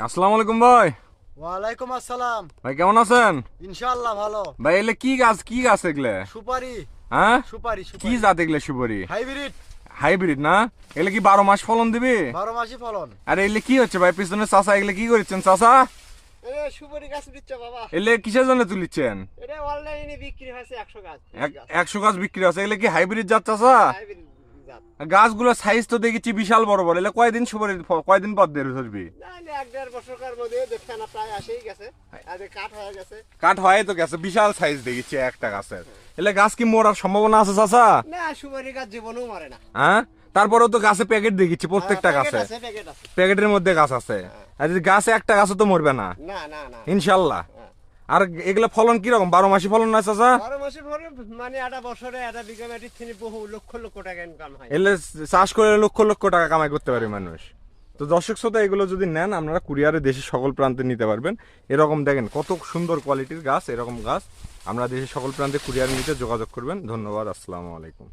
আসসালামু আলাইকুম ভাই। ওয়ালাইকুম আসসালাম। ভাই কেমন আছেন? ইনশাআল্লাহ ভালো। ভাই এলে কি গাছ? কি গাছ এগুলো? সুপারি। হ্যাঁ? সুপারি কি জাত এগুলো সুপারি? হাইব্রিড। হাইব্রিড না? এগুলো কি বারো মাস ফলন দিবে? বারো মাসি ফলন। আরে এলে কি হচ্ছে ভাই? পিছনে চাষা এগুলো কি করছেন চাষা? একশো গাছ। বিক্রি আছে এগুলো কি হাইব্রিড জাত চাষা? গাছগুলোর সাইজ তো দেখেছি বিশাল বড় বড়। এলে কয়দিন সুপারি কয়দিন পর দেড় ধরবি কাঠ হয়ে হয় তো গেছে বিশাল সাইজ দেখেছি একটা গাছের। এলে গাছ কি মরার সম্ভাবনা আছে চাষা না সুপারি গাছ জীবনেও মরে না। হ্যাঁ? তারপরেও তো গাছে প্যাকেট দেখেছি প্রত্যেকটা হ্যাঁ, গাছে। প্যাকেটের মধ্যে গাছ আছে। আর যদি গাছে একটা গাছও তো মরবে না। ইনশাল্লাহ। হ্যাঁ। আর এগুলো ফলন কীরকম? বারো মাসি ফলন না চাচা? বারো মাসে ভরে মানে একটা বছরে একটা বিঘা মাটির থেকে বহু লক্ষ লক্ষ টাকা ইনকাম হয়। এলে চাষ করে লক্ষ লক্ষ টাকা কামাই করতে পারে মানুষ। তো দর্শক শ্রোতা এগুলো যদি নেন আপনারা কুরিয়ারে দেশের সকল প্রান্তে নিতে পারবেন। এরকম দেখেন কত সুন্দর কোয়ালিটির গাছ এরকম গাছ। আমরা দেশের সকল প্রান্তে কুরিয়ারে নিতে যোগাযোগ করবেন। ধন্যবাদ আসসালামু আলাইকুম।